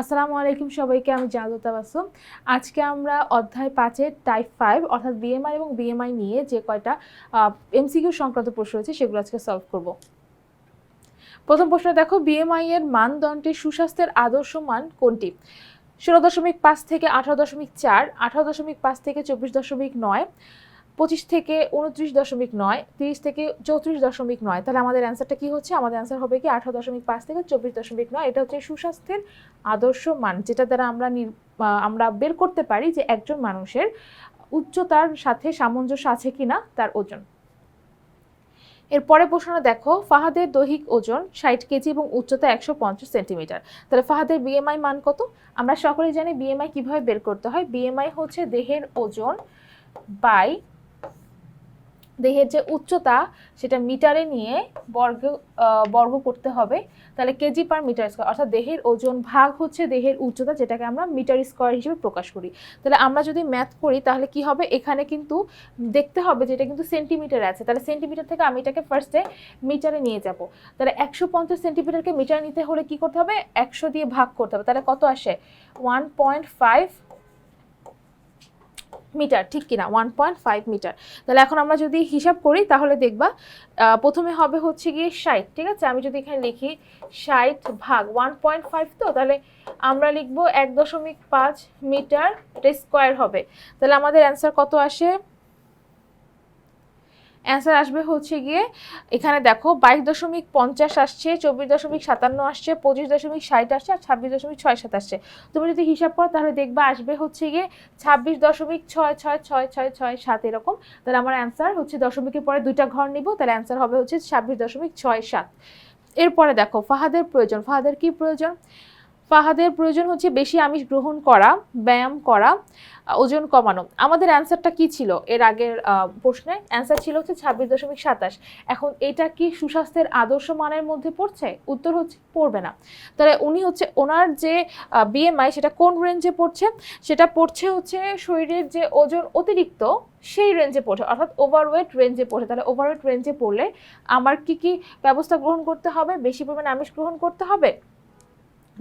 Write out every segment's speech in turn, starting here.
আসসালামু আলাইকুম সবাইকে, আমি জাদতা বাসু। আজকে আমরা অধ্যায় পাঁচের টাইপ ফাইভ অর্থাৎ বিএমআই এবং বিএমআই নিয়ে যে কয়টা এমসিকিউ সংক্রান্ত প্রশ্ন রয়েছে সেগুলো আজকে সলভ করব। প্রথম প্রশ্ন, দেখো বিএমআই এর মানদণ্ডে সুস্বাস্থ্যের আদর্শ মান কোনটি? ষোলো দশমিক পাঁচ থেকে আঠারো দশমিক চার, আঠারো দশমিক পাঁচ থেকে চব্বিশ দশমিক নয় পঁচিশ থেকে উনত্রিশ দশমিক নয়, তিরিশ থেকে চৌত্রিশ দশমিক নয়। তাহলে আমাদের অ্যান্সারটা কি হচ্ছে? আমাদের অ্যান্সার হবে কি? আঠারো দশমিক পাঁচ থেকে চব্বিশ দশমিক নয়। এটা হচ্ছে সুস্বাস্থ্যের আদর্শ মান, যেটা দ্বারা আমরা আমরা বের করতে পারি যে একজন মানুষের উচ্চতার সাথে সামঞ্জস্য আছে কিনা তার ওজন। এর পরে প্রশ্নটা দেখো, ফাহাদের দৈহিক ওজন ষাট কেজি এবং উচ্চতা একশো পঞ্চাশ সেন্টিমিটার। তাহলে ফাহাদের বিএমআই মান কত? আমরা সকলেই জানি বিএমআই কীভাবে বের করতে হয়? বিএমআই হচ্ছে দেহের ওজন বাই দেহের যে উচ্চতা, সেটা মিটারে নিয়ে বর্গ বর্গ করতে হবে। তাহলে কেজি পার মিটার স্কোয়ার অর্থাৎ দেহের ওজন ভাগ হচ্ছে দেহের উচ্চতা, যেটাকে আমরা মিটার স্কোয়ার হিসেবে প্রকাশ করি। তাহলে আমরা যদি ম্যাথ করি, তাহলে কি হবে? এখানে কিন্তু দেখতে হবে যে এটা কিন্তু সেন্টিমিটার আছে। তাহলে সেন্টিমিটার থেকে আমি এটাকে ফার্স্টে মিটারে নিয়ে যাব। তাহলে একশো পঞ্চাশ সেন্টিমিটারকে মিটার নিতে হলে কি করতে হবে? একশো দিয়ে ভাগ করতে হবে। তাহলে কত আসে? ওয়ান পয়েন্ট ফাইভ মিটার, ঠিক কিনা? One point five metre. তাহলে এখন আমরা যদি হিসাব করি, তাহলে দেখবা প্রথমে হবে হচ্ছে গিয়ে ষাট, ঠিক আছে? আমি যদি এখানে লিখি ষাট ভাগ ওয়ান পয়েন্ট ফাইভ তো, তাহলে আমরা লিখব এক দশমিক পাঁচ মিটার স্কোয়ার হবে। তাহলে আমাদের অ্যান্সার কত আসে? অ্যান্সার আসবে হচ্ছে গিয়ে, এখানে দেখো বাইশ দশমিক পঞ্চাশ আসছে, চব্বিশ দশমিক সাতান্ন আসছে, পঁচিশ দশমিক ষাট আসছে আর ছাব্বিশ দশমিক ছয় সাত আসছে। তুমি যদি হিসাব করো তাহলে দেখবা আসবে হচ্ছে গিয়ে ছাব্বিশ দশমিক ছয় ছয় ছয় ছয় ছয় সাত এরকম। তাহলে আমার অ্যান্সার হচ্ছে দশমিকের পরে দুইটা ঘর নিব, তাহলে অ্যান্সার হবে হচ্ছে ছাব্বিশ দশমিক ছয় সাত। এরপরে দেখো ফাহাদের প্রয়োজন। ফাহাদের কি প্রয়োজন? ফাহাদের প্রয়োজন হচ্ছে বেশি আমিষ গ্রহণ করা, ব্যায়াম করা ওজন কমানো। আমাদের অ্যান্সারটা কি ছিল? এর আগের প্রশ্নে অ্যান্সার ছিল হচ্ছে ছাব্বিশ দশমিক সাতাশ। এখন এটা কি সুস্বাস্থ্যের আদর্শ মানের মধ্যে পড়ছে? উত্তর হচ্ছে, পড়বে না। তাহলে উনি হচ্ছে ওনার যে বিএমআই সেটা কোন রেঞ্জে পড়ছে? সেটা পড়ছে হচ্ছে শরীরের যে ওজন অতিরিক্ত, সেই রেঞ্জে পড়ছে। অর্থাৎ ওভারওয়েট রেঞ্জে পড়ছে। তাহলে ওভারওয়েট রেঞ্জে পড়লে আমার কি কি ব্যবস্থা গ্রহণ করতে হবে? বেশি পরিমাণে আমিষ গ্রহণ করতে হবে?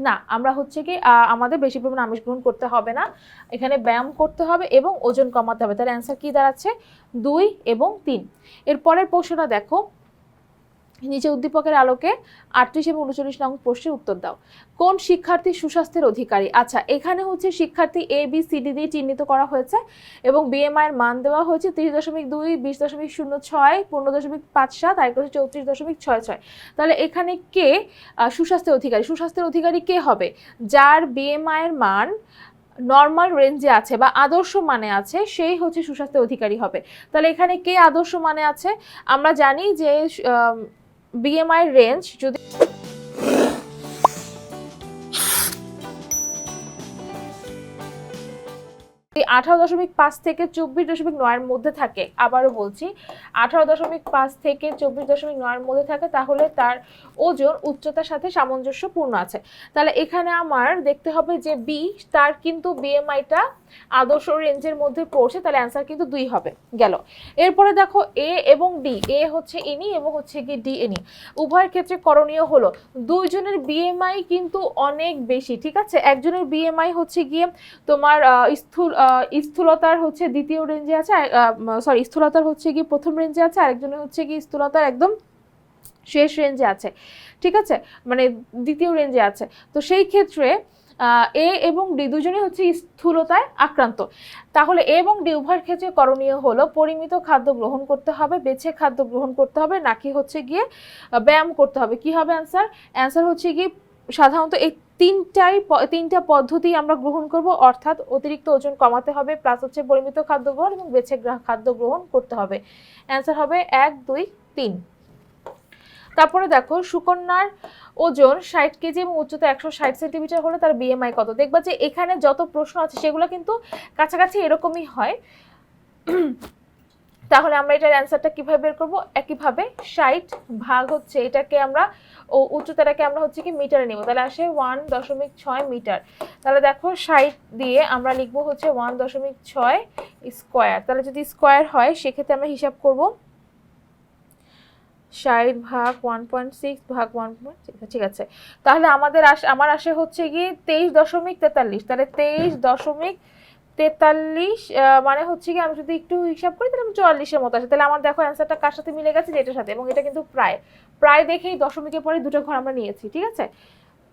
না, আমরা হচ্ছে কি আমাদের বেশি পরিমাণ আমিষ গ্রহণ করতে হবে না। এখানে ব্যায়াম করতে হবে এবং ওজন কমাতে হবে। তাহলে অ্যান্সার কি দাঁড়াচ্ছে? দুই এবং তিন। এরপরের প্রশ্নটা দেখো। নিচে উদ্দীপকের আলোকে আটত্রিশ এবং উনচল্লিশ নং প্রশ্নের উত্তর দাও। কোন শিক্ষার্থী সুস্বাস্থ্যের অধিকারী? আচ্ছা এখানে হচ্ছে শিক্ষার্থী এ বি সি ডি দিয়ে চিহ্নিত করা হয়েছে এবং বিএমআই এর মান দেওয়া হয়েছে তিরিশ দশমিক দুই, বিশ দশমিক শূন্য ছয়, পনেরো দশমিক পাঁচ সাত, আর হচ্ছে চৌত্রিশ দশমিক ছয় ছয়। তাহলে এখানে কে সুস্বাস্থ্যের অধিকারী? সুস্বাস্থ্যের অধিকারী কে হবে? যার বিএমআই এর মান নর্মাল রেঞ্জে আছে বা আদর্শ মানে আছে, সেই হচ্ছে সুস্বাস্থ্যের অধিকারী হবে। তাহলে এখানে কে আদর্শ মানে আছে? আমরা জানি যে বিএমআই রেঞ্জ যদি আঠারো দশমিক পাঁচ থেকে চব্বিশ দশমিক নয়ের মধ্যে থাকে। আবারও বলছি, আঠারো দশমিক পাঁচ থেকে চব্বিশ দশমিক নয়ের মধ্যে থাকে, তাহলে তার ওজন, উচ্চতার সাথে সামঞ্জস্যপূর্ণ আছে। তাহলে এখানে আমার দেখতে হবে যে বি তার কিন্তু বিএমআইটা আদর্শ রেঞ্জের মধ্যে পড়ছে, তাহলে অ্যান্সার কিন্তু দুই হবে, গেল। এরপরে দেখো এ এবং ডি এ হচ্ছে ইনি এবং হচ্ছে কি ডি এনি উভয়ের ক্ষেত্রে করণীয় হলো, দুইজনের বিএমআই কিন্তু অনেক বেশি, ঠিক আছে? একজনের বিএমআই হচ্ছে গিয়ে তোমার স্থূল স্থূলতার হচ্ছে দ্বিতীয় রেঞ্জে আছে সরি স্থূলতার হচ্ছে গিয়ে প্রথম রেঞ্জে আছে, আরেকজনের হচ্ছে কি স্থূলতার একদম শেষ রেঞ্জে আছে, ঠিক আছে? মানে দ্বিতীয় রেঞ্জে আছে। তো সেই ক্ষেত্রে এ এবং ডি দুজনেই হচ্ছে স্থূলতায় আক্রান্ত। তাহলে এ এবং ডি উভয়ের ক্ষেত্রে করণীয় হলো, পরিমিত খাদ্য গ্রহণ করতে হবে, বেছে খাদ্য গ্রহণ করতে হবে, নাকি হচ্ছে গিয়ে ব্যায়াম করতে হবে। কি হবে অ্যান্সার অ্যান্সার হচ্ছে গিয়ে সাধারণত এই তিনটাই তিনটা পদ্ধতি আমরা গ্রহণ করব। অর্থাৎ অতিরিক্ত ওজন কমাতে হবে প্লাস হচ্ছে পরিমিত খাদ্য গ্রহণ এবং বেছে খাদ্য গ্রহণ করতে হবে। অ্যান্সার হবে এক, দুই, তিন। তারপরে দেখো, সুকন্যার ওজন ষাট কেজি এবং উচ্চতা একশো ষাট সেন্টিমিটার হলে তার বিএমআই কত? দেখবা যে এখানে যত প্রশ্ন আছে সেগুলো কিন্তু কাছাকাছি এরকমই হয়। তাহলে আমরা এটার অ্যান্সারটা কীভাবে বের করব? একইভাবে ষাট ভাগ হচ্ছে এটাকে আমরা, ও উচ্চতাটাকে আমরা হচ্ছে কি মিটারে নেব। তাহলে আসে ওয়ান দশমিক ছয় মিটার তাহলে দেখো ষাট দিয়ে আমরা লিখব হচ্ছে ওয়ান দশমিক ছয় স্কোয়ার তাহলে যদি স্কোয়ার হয়, সেক্ষেত্রে আমরা হিসাব করব ষাট ভাগ ওয়ান পয়েন্ট সিক্স ভাগ ওয়ান পয়েন্ট ঠিক আছে। তাহলে আমাদের আমার আসে হচ্ছে গিয়ে তেইশ দশমিক তেতাল্লিশ। তাহলে তেইশ দশমিক তেতাল্লিশ মানে হচ্ছে কি আমি যদি একটু হিসাব করি তাহলে চুয়াল্লিশের মতো আসে। তাহলে আমার দেখো অ্যান্সারটা কার সাথে মিলে গেছে? যেটার সাথে। এবং এটা কিন্তু প্রায়। প্রায় দেখেই দশমিকের পরে দুটো ঘর আমরা নিয়েছি, ঠিক আছে?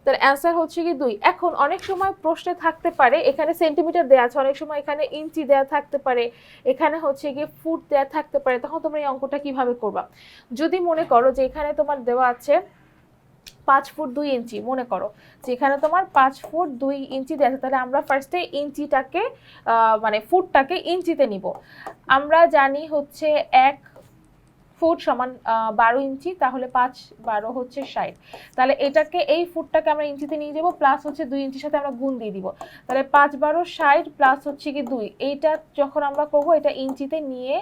তার অ্যান্সার হচ্ছে কি দুই। এখন অনেক সময় প্রশ্নে থাকতে পারে, এখানে সেন্টিমিটার দেওয়া আছে, অনেক সময় এখানে ইঞ্চি দেওয়া থাকতে পারে, এখানে হচ্ছে গিয়ে ফুট দেওয়া থাকতে পারে। তখন তোমরা এই অঙ্কটা কীভাবে করবা? যদি মনে করো যে এখানে তোমার দেওয়া আছে পাঁচ ফুট দুই ইঞ্চি, মনে করো। যে এখানে তোমার পাঁচ ফুট দুই ইঞ্চি দেওয়া তাহলে আমরা ফার্স্টে ইঞ্চিটাকে মানে ফুটটাকে ইঞ্চিতে নিব। আমরা জানি হচ্ছে এক ফুট সমান বারো ইঞ্চি, তাহলে পাঁচ বারো হচ্ছে ষাট। তাহলে এটাকে, এই ফুটটাকে আমরা ইঞ্চিতে নিয়ে যাব প্লাস হচ্ছে দুই ইঞ্চির সাথে আমরা গুণ দিয়ে দিব। তাহলে পাঁচ বারো ষাট প্লাস হচ্ছে কি দুই। এইটা যখন আমরা করব, এটা ইঞ্চিতে নিয়ে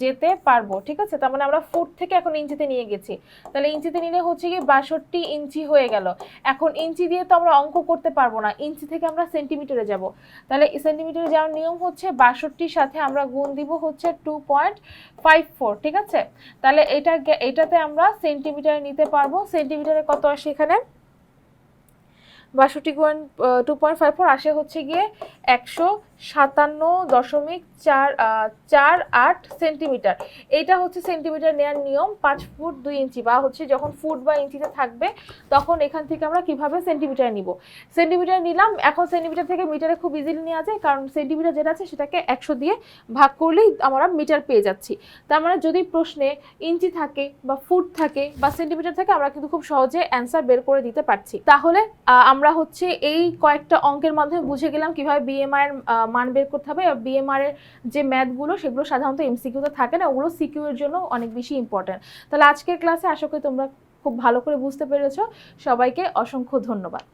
যেতে পারব, ঠিক আছে? তার মানে আমরা ফুট থেকে এখন ইঞ্চিতে নিয়ে গেছি। তাহলে ইঞ্চিতে নিলে হচ্ছে কি বাষট্টি ইঞ্চি হয়ে গেল। এখন ইঞ্চি দিয়ে তো আমরা অঙ্ক করতে পারব না, ইঞ্চি থেকে আমরা সেন্টিমিটারে যাব। তাহলে সেন্টিমিটারে যাওয়ার নিয়ম হচ্ছে বাষট্টির সাথে আমরা গুণ দিব হচ্ছে টু পয়েন্ট ফাইভ ফোর ঠিক আছে? তাহলে এটা এটাতে আমরা সেন্টিমিটারে নিতে পারব। সেন্টিমিটারে কত আসে এখানে? বাষট্টি point two point five four আসে হচ্ছে গিয়ে একশো সাতান্ন দশমিক চার চার আট সেন্টিমিটার। এইটা হচ্ছে সেন্টিমিটার নেওয়ার নিয়ম, পাঁচ ফুট দুই ইঞ্চি, বা হচ্ছে যখন ফুট বা ইঞ্চিতে থাকবে, তখন এখান থেকে আমরা কীভাবে সেন্টিমিটার নিব? সেন্টিমিটার নিলাম, এখন সেন্টিমিটার থেকে মিটারে খুব ইজিলি নেওয়া যায়, কারণ সেন্টিমিটার যেটা আছে সেটাকে একশো দিয়ে ভাগ করলেই আমরা মিটার পেয়ে যাচ্ছি। তার মানে যদি প্রশ্নে ইঞ্চি থাকে বা ফুট থাকে বা সেন্টিমিটার থাকে, আমরা কিন্তু খুব সহজে অ্যান্সার বের করে দিতে পারছি। তাহলে আমরা হচ্ছে এই কয়েকটা অঙ্কের মাধ্যমে বুঝে গেলাম কীভাবে বিএমআই এর মান বের করতে হবে। আর বিএমআর এর যে ম্যাথগুলো সেগুলো সাধারণত এমসিকিউতে থাকে না, ওগুলো সিকিউ এর জন্য অনেক বেশি ইম্পর্ট্যান্ট তাহলে আজকের ক্লাসে আশা করি তোমরা খুব ভালো করে বুঝতে পেরেছ। সবাইকে অসংখ্য ধন্যবাদ।